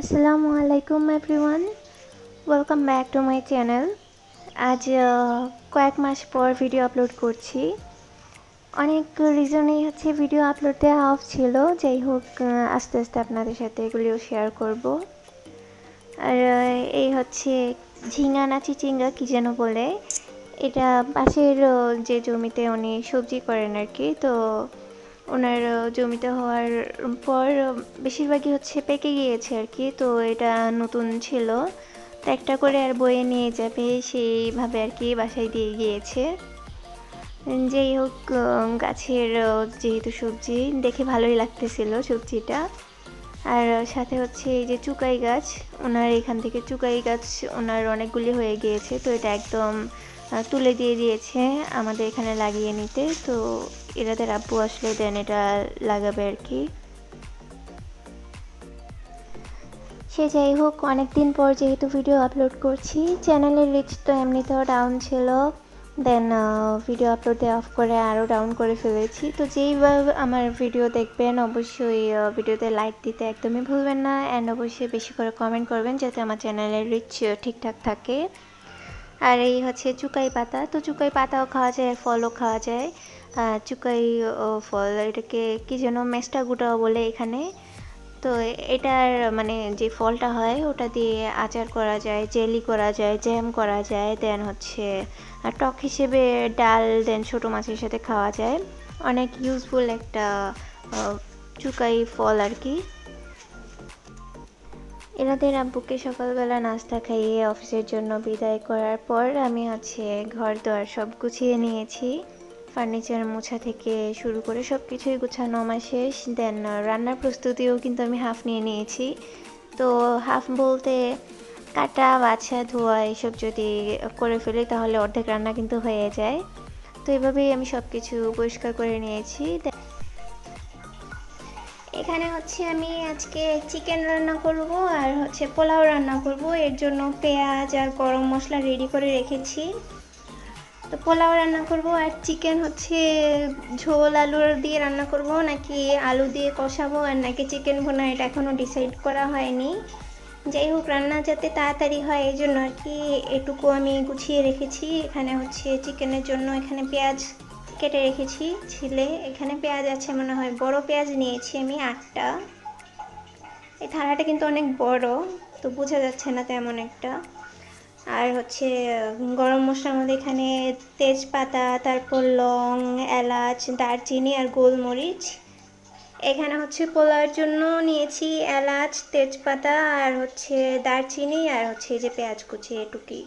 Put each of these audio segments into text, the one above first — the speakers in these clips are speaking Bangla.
আসসালামু আলাইকুম everyone welcome back to my channel আজ কয়েক মাস পর ভিডিও আপলোড করছি। অনেক রিজনেই হচ্ছে ভিডিও আপলোড দেওয়া অফ ছিল। যাই হোক আস্তে আস্তে আপনাদের সাথে এগুলিও শেয়ার করব। আর এই হচ্ছে ঝিঙ্গা না চিচিঙ্গা, কী যেন বলে। এটা পাশের যে জমিতে উনি সবজি করেন আর কি, তো ওনার জমিতে হওয়ার পর বেশিরভাগই হচ্ছে পেকে গিয়েছে আর কি, তো এটা নতুন ছিল। তো একটা করে আর বয়ে নিয়ে যাবে, সেইভাবে আর কি বাসায় দিয়ে গিয়েছে। যেই হোক গাছের যেহেতু সবজি, দেখে ভালোই লাগতেছিল সবজিটা। আর সাথে হচ্ছে এই যে চুকাই গাছ, ওনার এখান থেকে চুকাই গাছ ওনার অনেকগুলি হয়ে গিয়েছে, তো এটা একদম তুলে দিয়ে দিয়েছে আমাদের এখানে লাগিয়ে নিতে, তো এরাদের আব্বু আসলে দেন এটা লাগাবে আর কি। সে যাই হোক, অনেকদিন পর যেহেতু ভিডিও আপলোড করছি চ্যানেলের রিচ তো এমনিতেও ডাউন ছিল। দেন ভিডিও আপলোড অফ করে আরও ডাউন করে ফেলেছি। তো যেইভাবে আমার ভিডিও দেখবেন, অবশ্যই ভিডিওতে লাইক দিতে একদমই ভুলবেন না। অ্যান্ড অবশ্যই বেশি করে কমেন্ট করবেন যাতে আমার চ্যানেলের রিচ ঠিকঠাক থাকে। আর এই হচ্ছে চুকাই পাতা। তো চুকাই পাতাও খাওয়া যায়, ফলও খাওয়া যায়। চুকাই ফল, এটাকে কি যেন মেস্টা গুটা বলে এখানে। তো এটার মানে যে ফলটা হয়, ওটা দিয়ে আচার করা যায়, জেলি করা যায়, জ্যাম করা যায় দেন হচ্ছে টক হিসেবে ডাল দেন ছোটো মাছের সাথে খাওয়া যায়। অনেক ইউজফুল একটা চুকাই ফল আর কি। এনাদের আব্বুকে সকালবেলা নাস্তা খাইয়ে অফিসের জন্য বিদায় করার পর আমি হচ্ছে ঘর দোয়ার সব গুছিয়ে নিয়েছি। ফার্নিচার মোছা থেকে শুরু করে সব কিছুই গুছানো আমার শেষ। দেন রান্নার প্রস্তুতিও কিন্তু আমি হাফ নিয়ে নিয়েছি। তো হাফ বলতে কাটা, বাছা, ধোয়া, এসব যদি করে ফেলি তাহলে অর্ধেক রান্না কিন্তু হয়ে যায়। তো এভাবেই আমি সব কিছু পরিষ্কার করে নিয়েছি। এখানে হচ্ছে আমি আজকে চিকেন রান্না করব আর হচ্ছে পোলাও রান্না করব। এর জন্য পেঁয়াজ আর গরম মশলা রেডি করে রেখেছি। তো পোলাও রান্না করব আর চিকেন হচ্ছে ঝোল, আলু দিয়ে রান্না করব, নাকি আলু দিয়ে কষাবো আর নাকি চিকেন ভোনা, এটা এখনও ডিসাইড করা হয়নি। যাই হোক, রান্না যাতে তাড়াতাড়ি হয়, এই জন্য আর কি এটুকু আমি গুছিয়ে রেখেছি। এখানে হচ্ছে চিকেনের জন্য এখানে পেঁয়াজ কেটে রেখেছি, ছিলে। এখানে পেঁয়াজ আছে মনে হয়, বড় পেঁয়াজ নিয়েছি আমি আটটা। এই থালাটা কিন্তু অনেক বড়, তো বোঝা যাচ্ছে না তেমন একটা। আর হচ্ছে গরম মশলার মধ্যে এখানে তেজপাতা, তারপর লং, এলাচ, দারচিনি আর গোলমরিচ। এখানে হচ্ছে পোলাওর জন্য নিয়েছি এলাচ, তেজপাতা আর হচ্ছে দারচিনি আর হচ্ছে যে পেঁয়াজ কুচি এটুকুই।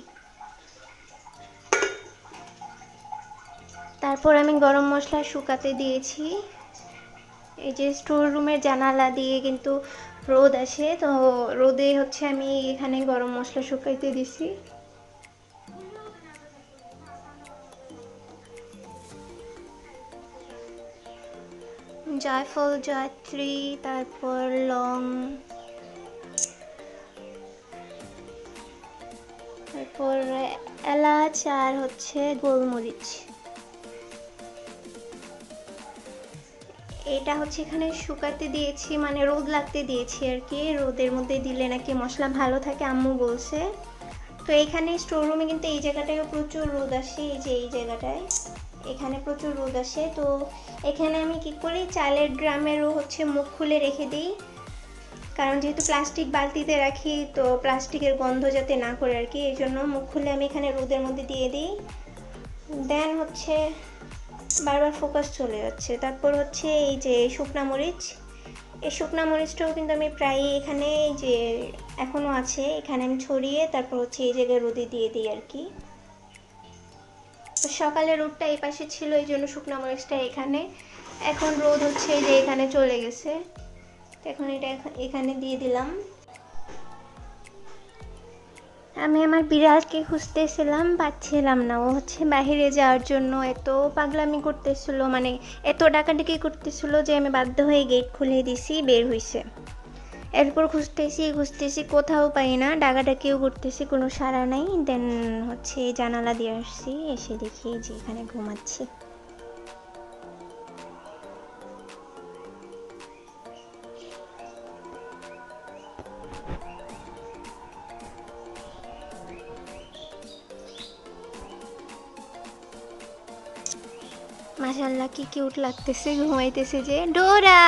তারপর আমি গরম মশলা শুকাতে দিয়েছি। এই যে স্টোর রুমের জানালা দিয়ে কিন্তু রোদ আসে তো রোদে হচ্ছে আমি এখানে গরম মশলা শুকাইতে দিছি। জয়ফল, জয়ত্রী, তারপর লং, তারপর এলাচ আর হচ্ছে গোলমরিচ। এটা হচ্ছে এখানে শুকাতে দিয়েছি মানে রোদ লাগতে দিয়েছি আর কি রোদের মধ্যে দিলে নাকি মশলা ভালো থাকে, আম্মু বলছে। তো এখানে স্টোর রুমে কিন্তু এই জায়গাটায় প্রচুর রোদ আসে, এই যে এই জায়গাটায়। এখানে প্রচুর রোদ আসে। তো এখানে আমি কি করি, চালের ড্রামেরও হচ্ছে মুখ খুলে রেখে দিই। কারণ যেহেতু প্লাস্টিক বালতিতে রাখি, তো প্লাস্টিকের গন্ধ যাতে না করে আর কি এই জন্য মুখ খুলে আমি এখানে রোদের মধ্যে দিয়ে দিই। দেন হচ্ছে বারবার ফোকাস চলে যাচ্ছে। তারপর হচ্ছে এই যে শুকনা মরিচ, এই শুকনা মরিচটাও কিন্তু আমি প্রায় এখানে এই যে এখনও আছে, এখানে আমি ছড়িয়ে তারপর হচ্ছে এই জায়গায় রোদে দিয়ে দিই আর কি। তো সকালে রোদটা এই পাশে ছিল, এই জন্য শুকনা মরিচটা এখানে। এখন রোদ হচ্ছে এই যে এখানে চলে গেছে। এখন এটা এখা- এখানে দিয়ে দিলাম। আমি আমার বিড়ালকে খুঁজতেছিলাম, পাচ্ছিলাম না। ও হচ্ছে বাইরে যাওয়ার জন্য এত পাগলামি করতেছিল মানে এত ডাকাডাকি করতেছিল যে আমি বাধ্য হয়ে গেট খুলে দিছি, বের হইছে। এরপর খুঁজতেছি খুঁজতেছি, কোথাও পাই না। ডাকাডাকিও করতেছি, কোনো সাড়া নাই। দেন হচ্ছে জানালা দিয়ে আসছি, এসে দেখি যে এখানে ঘুমাচ্ছি। মাশাল্লাহ কি কিউট লাগতেছে ঘুমাইতেছে যে। ডোরা!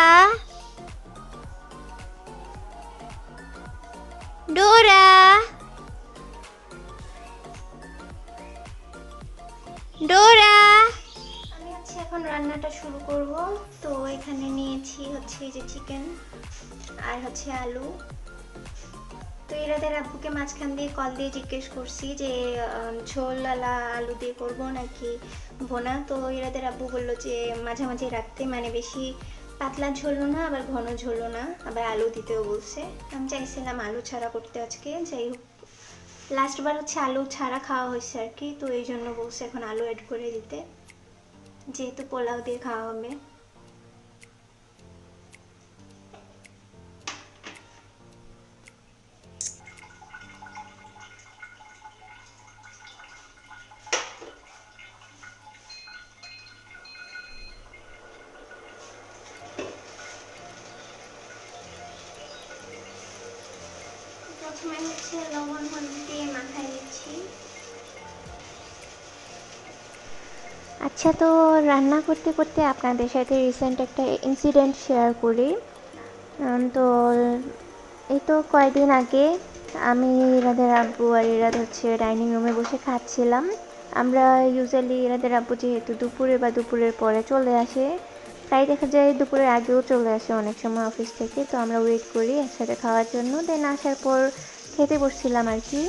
এরাদের আব্বুকে মাঝখান দিয়ে কল দিয়ে জিজ্ঞেস করছি যে ঝোল আলা আলু দিয়ে করব নাকি ভোনা? তো এরাদের আব্বু বলল যে, মাঝামাঝি রাখতে মানে বেশি পাতলা ঝোলও না, আবার ঘন ঝোলও না, আবার আলু দিতেও বলছে। আমি চাইছিলাম আলু ছাড়া করতে আজকে, যাই হোক। লাস্টবার হচ্ছে আলু ছাড়া খাওয়া হয়েছে আর কি, তো এই জন্য বলছে এখন আলু অ্যাড করে দিতে। যেহেতু পোলাও দিয়ে খাওয়া হবে। আচ্ছা তো রান্না করতে করতে আপনাদের সাথে রিসেন্ট একটা ইনসিডেন্ট শেয়ার করি। তো এই তো কয়েকদিন আগে আমি ইরাদের আব্বু আর ইরাদ হচ্ছে ডাইনিং রুমে বসে খাচ্ছিলাম। আমরা ইউজুয়ালি ইরাদের আব্বু যেহেতু দুপুরে বা দুপুরের পরে চলে আসে প্রায় দেখা যায় দুপুরের আগেও চলে আসে অনেক সময় অফিস থেকে। তো আমরা ওয়েট করি একসাথে খাওয়ার জন্য। দেন আসার পর খেতে বসছিলাম আর কি।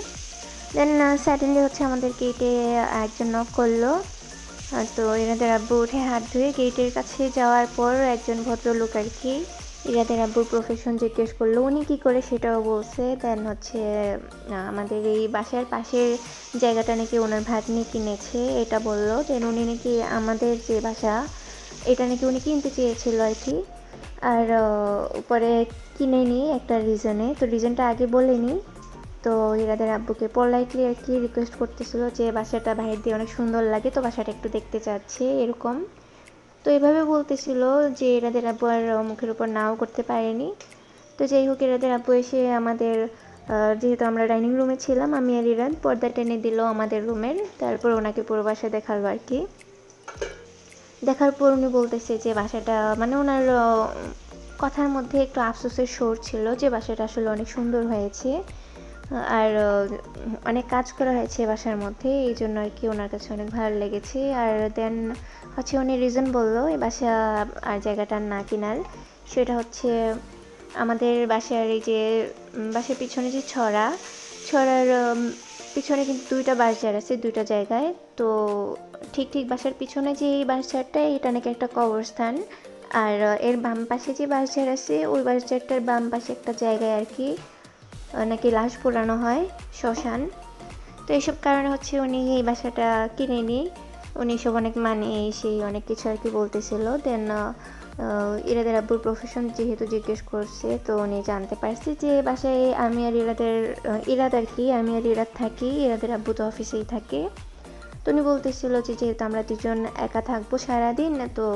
দেন সাডেনলি হচ্ছে আমাদের গেটে একজন নক করল। তো এনাদের আব্বু উঠে হাত ধুয়ে গেটের কাছে যাওয়ার পর একজন ভদ্রলোক আর কি ইরাদের আব্বুর প্রফেশন জিজ্ঞেস করল, উনি কী করে সেটাও বলছে? দেন হচ্ছে আমাদের এই বাসার পাশের জায়গাটা নাকি ওনার ভাগ্নি কিনেছে। এটা বলল দেন উনি নাকি আমাদের যে বাসা, এটা নাকি উনি কিনতে চেয়েছিল আর কি। আর পরে কিনে নি একটা রিজনে তো রিজনটা আগে বলেনি। তো ইরাদের আব্বুকে পোলাইটলি আর কি রিকোয়েস্ট করতেছিল যে, বাসাটা বাইরে দিয়ে অনেক সুন্দর লাগে, তো বাসাটা একটু দেখতে চাচ্ছে, এরকম। তো এভাবে বলতেছিল যে ইরাদের আব্বু আর মুখের উপর নাও করতে পারেনি। তো যাই হোক ইরাদের আব্বু এসে আমাদের যেহেতু আমরা ডাইনিং রুমে ছিলাম, আমি আর ইরাদ পর্দা টেনে দিল আমাদের রুমের তারপর ওনাকে পুরো বাসা দেখাল আর কি। দেখার পর উনি বলতেছে যে, বাসাটা মানে ওনার কথার মধ্যে একটু আফসোসের সুর ছিল যে, বাসাটা আসলে অনেক সুন্দর হয়েছে। আর অনেক কাজ করা হয়েছে বাসার মধ্যে, এই জন্য আর কি ওনার কাছে অনেক ভালো লেগেছে। আর দেন হচ্ছে উনি রিজন বলল এই বাসা, আর জায়গাটার না কিনার। সেটা হচ্ছে আমাদের বাসার এই যে বাসার পিছনে যে ছড়া, ছড়ার পিছনে কিন্তু দুইটা বাসঝার আছে দুইটা জায়গায়। তো ঠিক ঠিক বাসার পিছনে যে এই বাসঝাড়টা এটা নাকি একটা কবরস্থান। আর, এর বাম পাশে যে বাসঝাড় আছে, ওই বাসঝাড়টার বাম পাশে একটা জায়গায় আর কি নাকি লাশ পোড়ানো হয় শ্মশান। তো এইসব কারণে হচ্ছে উনি এই বাসাটা কিনে নি উনি সব অনেক মানে সেই অনেক কিছু আর কি বলতেছিল। দেন ইরাদের আব্বুর প্রফেশন যেহেতু জিজ্ঞেস করছে, তো উনি জানতে পারছি যে বাসায় আমি আর ইরাদের ইরাদ আর কি, আমি আর ইরাদ থাকি, ইরাদের আব্বু তো অফিসেই থাকে। তো উনি বলতেছিল যে যেহেতু আমরা দুজন একা থাকব সারাদিন, তো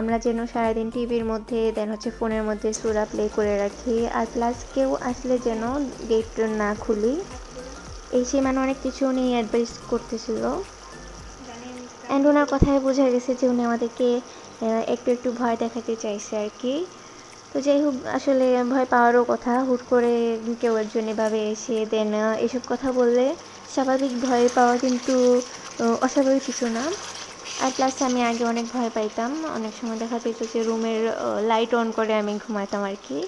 আমরা যেন সারাদিন টিভির মধ্যে দেন হচ্ছে ফোনের মধ্যে সুরা প্লে করে রাখি। আর প্লাস কেউ আসলে যেন গেট না খুলি। এই সে মানে অনেক কিছু উনি অ্যাডভাইস করতেছিল। অ্যান্ড ওনার কথায় বোঝা গেছে যে উনি আমাদেরকে একটু একটু ভয় দেখাতে চাইছে আর কি। তো যাই হোক, আসলে ভয় পাওয়ারও কথা। হুট করে কেউ একজন এভাবে এসে দেন এসব কথা বললে স্বাভাবিক ভয় পাওয়া কিন্তু অস্বাভাবিক কিছু না। আর প্লাস আমি আগে অনেক ভয় পাইতাম। অনেক সময় দেখা যেত যে রুমের লাইট অন করে আমি ঘুমাতাম আর কি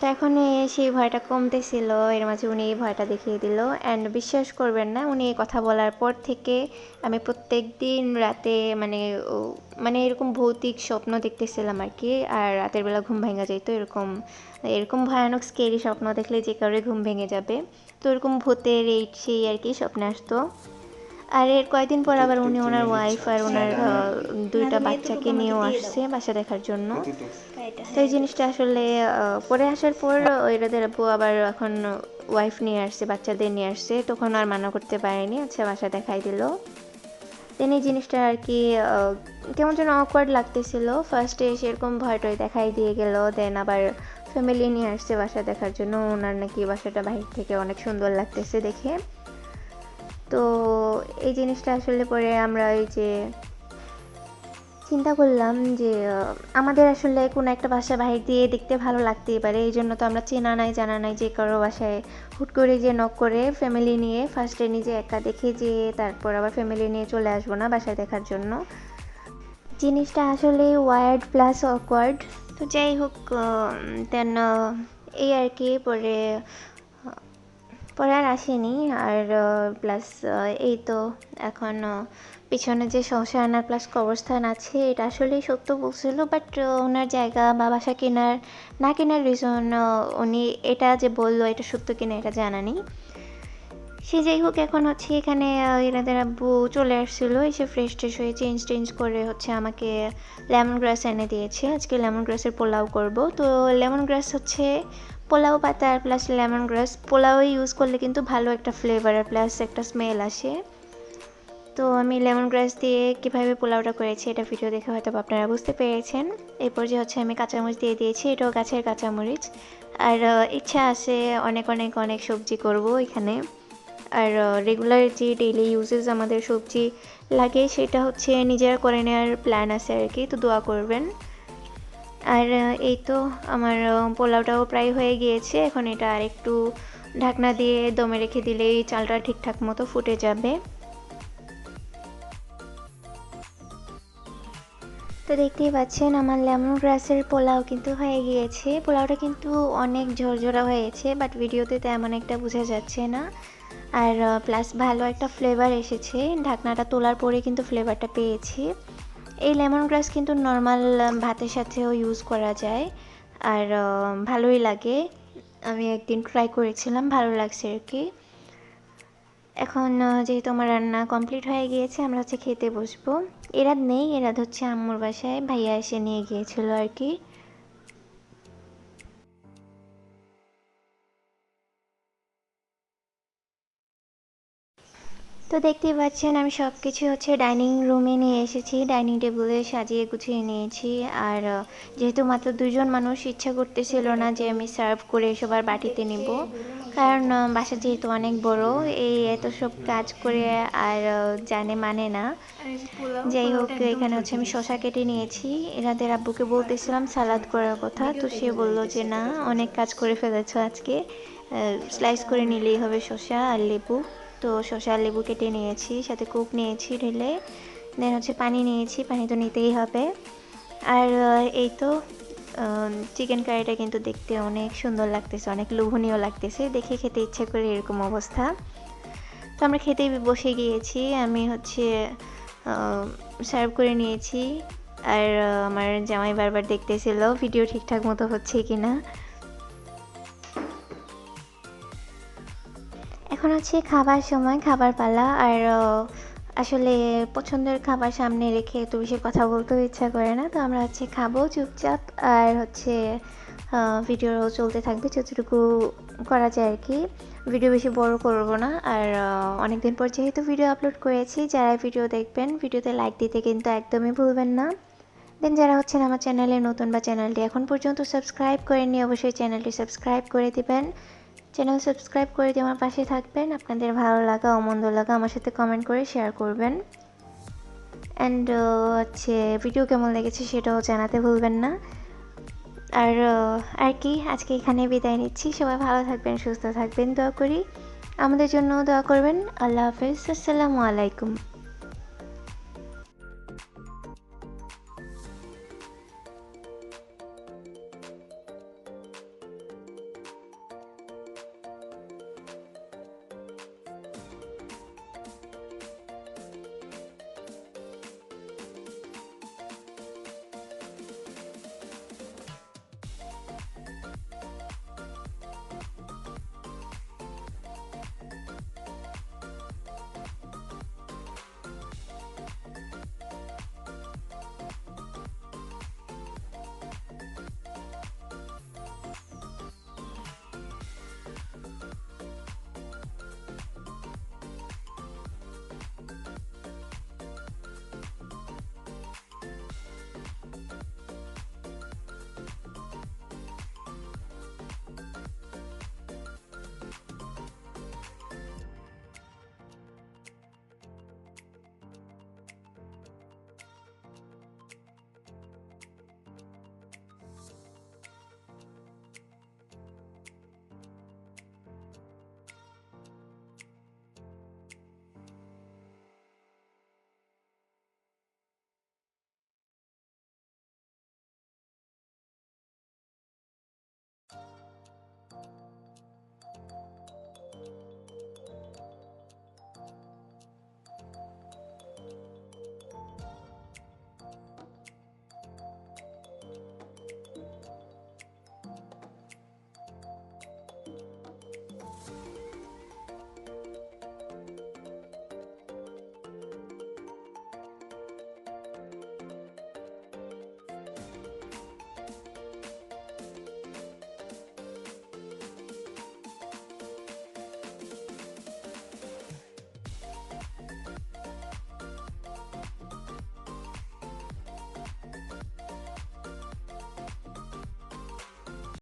তো এখন সেই ভয়টা কমতেছিল, এর মাঝে উনি এই ভয়টা দেখিয়ে দিল। অ্যান্ড বিশ্বাস করবেন না, উনি এই কথা বলার পর থেকে আমি প্রত্যেক দিন রাতে মানে মানে এরকম ভৌতিক স্বপ্ন দেখতেছিলাম আর কি আর রাতের বেলা ঘুম ভেঙে যেত এরকম এরকম ভয়ানক স্কেরি স্বপ্ন দেখলে যে কারোর ঘুম ভেঙে যাবে। তো এরকম ভূতের এই সেই আর কি স্বপ্নে আসতো। আর এর কয়েকদিন পর আবার উনি ওনার ওয়াইফ আর ওনার দুইটা বাচ্চাকে নিয়েও আসছে বাসা দেখার জন্য। তো এই জিনিসটা আসলে পরে আসার পর এরাদের আপু আবার এখন ওয়াইফ নিয়ে আসছে বাচ্চাদের নিয়ে আসছে। তখন আর মানা করতে পারেনি আচ্ছা বাসা দেখাই দিল। দেন এই জিনিসটা আর কি কেমন যেন অকওয়ার্ড লাগতেছিল। ফার্স্টে সেরকম ভয় টয় দেখাই দিয়ে গেল দেন আবার ফ্যামিলি নিয়ে আসছে বাসা দেখার জন্য। ওনার নাকি বাসাটা বাহির থেকে অনেক সুন্দর লাগতেছে দেখে। তো এই জিনিসটা আসলে পরে আমরা এই যে চিন্তা করলাম যে আমাদের আসলে কোনো একটা বাসা বাহির দিয়ে দেখতে ভালো লাগতেই পারে। এই জন্য তো আমরা চেনা নাই, জানা নাই যে কারও বাসায় হুট করে যে নক করে ফ্যামিলি নিয়ে ফার্স্টে নিজে একা দেখে যে তারপর আবার ফ্যামিলি নিয়ে চলে আসব না বাসায় দেখার জন্য। জিনিসটা আসলে ওয়ার্ড প্লাস অকওয়ার্ড তো যাই হোক দেন এই আর কি, পরে পরে আর আসেনি। আর প্লাস এই তো এখন পিছনে যে শশা আনার প্লাস কবরস্থান আছে, এটা আসলেই সত্য বলছিল বাট ওনার জায়গা বা বাসা কেনার, না কেনার রিজন উনি এটা যে বলল, এটা সত্য কিনা এটা জানা নেই। সে যাই হোক, এখন হচ্ছে এখানে এনাদের আব্বু চলে আসছিল, এসে ফ্রেশ ট্রেশ হয়ে চেঞ্জ টেঞ্জ করে হচ্ছে আমাকে লেমন গ্রাস এনে দিয়েছে। আজকে লেমন গ্রাসের পোলাও করব। তো লেমন গ্রাস হচ্ছে পোলাও পাতা আর প্লাস লেমন গ্রাস পোলাও ইউজ করলে কিন্তু ভালো একটা ফ্লেভার আর প্লাস একটা স্মেল আসে। তো আমি লেমন গ্রাস দিয়ে কীভাবে পোলাওটা করেছি এটা ভিডিও দেখে হয়তো আপনারা বুঝতে পেরেছেন। এরপর যে হচ্ছে আমি কাঁচামরিচ দিয়ে দিয়েছি, এটাও গাছের কাঁচামরিচ। আর ইচ্ছা আছে অনেক অনেক অনেক সবজি করব এখানে। আর রেগুলার যে ডেইলি ইউজেস আমাদের সবজি লাগে সেটা হচ্ছে নিজেরা করে নেওয়ার প্ল্যান আছে আর কি, তো দোয়া করবেন। আর এই তো আমার পোলাওটাও প্রায় হয়ে গিয়েছে। এখন এটা আর একটু ঢাকনা দিয়ে দমে রেখে দিলেই চালটা ঠিকঠাক মতো ফুটে যাবে। তো দেখতেই পাচ্ছেন, আমার লেমন গ্রাসের পোলাও কিন্তু হয়ে গিয়েছে। পোলাওটা কিন্তু অনেক ঝরঝরা হয়েছে, বাট ভিডিওতে তেমন একটা বোঝা যাচ্ছে না। আর প্লাস ভালো একটা ফ্লেভার এসেছে। ঢাকনাটা তোলার পরে কিন্তু ফ্লেভারটা পেয়েছি। এই লেমন গ্রাস কিন্তু নর্মাল ভাতের সাথেও ইউজ করা যায়। আর ভালোই লাগে। আমি একদিন ট্রাই করেছিলাম, ভালো লাগছে আর কি। এখন যেহেতু আমার রান্না কমপ্লিট হয়ে গিয়েছে, আমরা হচ্ছে খেতে বসবো। এরাদ নেই, এরাদ হচ্ছে আম্মুর বাসায়। ভাইয়া এসে নিয়ে গিয়েছিল আর কি। তো দেখতেই পাচ্ছেন, আমি সব কিছু হচ্ছে ডাইনিং রুমে নিয়ে এসেছি। ডাইনিং টেবিলে সাজিয়ে গুছিয়ে নিয়েছি। আর যেহেতু মাত্র দুজন মানুষ, ইচ্ছা করতেছিল না যে আমি সার্ভ করে সবার বাটিতে নিব। কারণ বাসা যেহেতু অনেক বড়, এই এত সব কাজ করে আর জানে মানে না। যাই হোক, এখানে হচ্ছে আমি শশা কেটে নিয়েছি। এনাদের আব্বুকে বলতেছিলাম সালাদ করার কথা, তো সে বলল যে, না, অনেক কাজ করে ফেলেছ আজকে। স্লাইস করে নিলেই হবে শশা আর লেবু। তো শসা, লেবু কেটে নিয়েছি, সাথে কুক নিয়েছি ঢেলে। দেন হচ্ছে পানি নিয়েছি, পানি তো নিতেই হবে। আর এই তো চিকেন কারিটা কিন্তু দেখতে অনেক সুন্দর লাগতেছে, অনেক লোভনীয় লাগতেছে। দেখে খেতে ইচ্ছে করে এরকম অবস্থা। তো আমরা খেতে বসে গিয়েছি, আমি হচ্ছে সার্ভ করে নিয়েছি। আর আমার জামাই বারবার দেখতেছিল, ভিডিও ঠিকঠাক মতো হচ্ছে কি না এখন হচ্ছে খাবার সময়, খাবার পালা। আর আসলে পছন্দের খাবার সামনে রেখে এত বেশি কথা বলতেও ইচ্ছা করে না। তো আমরা হচ্ছে খাব চুপচাপ। আর হচ্ছে ভিডিও চলতে থাকবে, যতটুকু করা যায় আর কি। ভিডিও বেশি বড় করব না। আর অনেকদিন পর যেহেতু ভিডিও আপলোড করেছি, যারা ভিডিও দেখবেন ভিডিওতে লাইক দিতে কিন্তু একদমই ভুলবেন না। দেন যারা হচ্ছেন আমার চ্যানেলে নতুন বা চ্যানেলটি এখন পর্যন্ত সাবস্ক্রাইব করেননি, অবশ্যই চ্যানেলটি সাবস্ক্রাইব করে দিবেন। চ্যানেল সাবস্ক্রাইব করে দিয়ে আমার পাশে থাকবেন। আপনাদের ভালো লাগা অমন্দ লাগা আমার সাথে কমেন্ট করে শেয়ার করবেন। অ্যান্ড হচ্ছে ভিডিও কেমন লেগেছে সেটাও জানাতে ভুলবেন না। আর আর কি, আজকে এখানে বিদায় নিচ্ছি। সবাই ভালো থাকবেন, সুস্থ থাকবেন, দোয়া করি। আমাদের জন্য দোয়া করবেন। আল্লাহ হাফেজ। আসসালামু আলাইকুম।